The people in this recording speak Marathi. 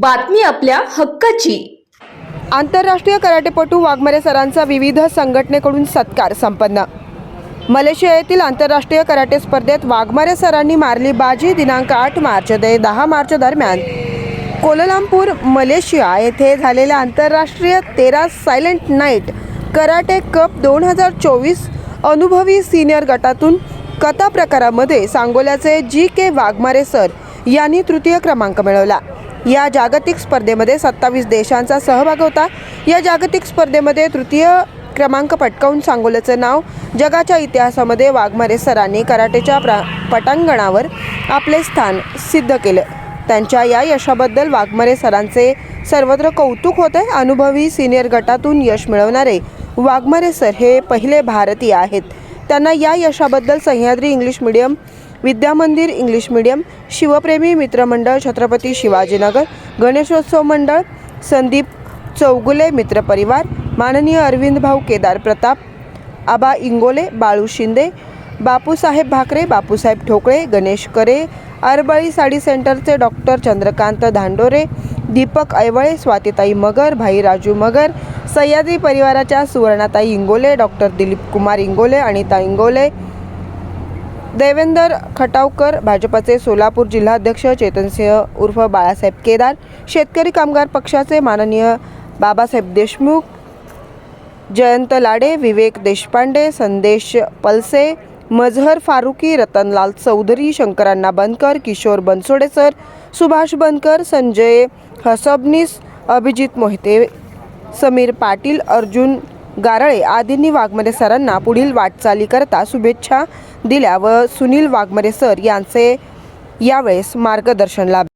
बातमी आपल्या हक्काची. आंतरराष्ट्रीय कराटेपटू वाघमारे सरांचा विविध संघटनेकडून सत्कार संपन्न. मलेशिया येथील आंतरराष्ट्रीय कराटे स्पर्धेत वाघमारे सरांनी मारली बाजी दिनांक आठ मार्च ते दहा मार्च दरम्यान. कोललामपूर मलेशिया येथे झालेल्या आंतरराष्ट्रीय तेरा सायलेंट नाईट कराटे कप दोन हजार चोवीस अनुभवी सिनियर गटातून कथा प्रकारामध्ये सांगोल्याचे जी के वाघमारे सर यांनी तृतीय क्रमांक मिळवला. या जागतिक स्पर्धेमध्ये सत्तावीस देशांचा सहभाग होता. या जागतिक स्पर्धेमध्ये तृतीय क्रमांक पटकावून सांगोल्याचं नाव जगाच्या इतिहासामध्ये वाघमारे सरांनी कराटेच्या प्रा पटांगणावर आपले स्थान सिद्ध केलं. त्यांच्या या यशाबद्दल वाघमारे सरांचे सर्वत्र कौतुक होते. अनुभवी सिनियर गटातून यश मिळवणारे वाघमारे सर हे पहिले भारतीय आहेत. त्यांना या यशाबद्दल Sahyadri English medium Vidyamandir English medium शिवप्रेमी मित्रमंडळ छत्रपती शिवाजीनगर गणेशोत्सव मंडळ संदीप चौगुले मित्रपरिवार माननीय अरविंद भाऊ केदार प्रताप आबा इंगोले बाळू शिंदे बापूसाहेब भाकरे बापूसाहेब ठोकळे गणेश करे अरबळी साडी सेंटरचे डॉक्टर चंद्रकांत धांडोरे दीपक ऐवळे स्वातीताई मगर भाई राजू मगर सह्याद्री परिवाराच्या सुवर्णाताई इंगोले डॉक्टर दिलीप कुमार इंगोले अनिता इंगोले देवेंदर खटावकर भाजपचे सोलापूर जिल्हाध्यक्ष चेतनसिंह उर्फ बाळासाहेब केदार शेतकरी कामगार पक्षाचे माननीय बाबासाहेब देशमुख जयंत लाडे विवेक देशपांडे संदेश पलसे मजहर फारुकी रतनलाल चौधरी शंकरांना बनकर किशोर बनसोडे सर सुभाष बनकर संजय हसबनीस अभिजित मोहिते समीर पाटील अर्जुन गारळे आदींनी वाघमरे सरांना पुढील वाटचालीकरता शुभेच्छा दिल्या व सुनील वाघमरे सर यांचे यावेळेस मार्गदर्शन लाभले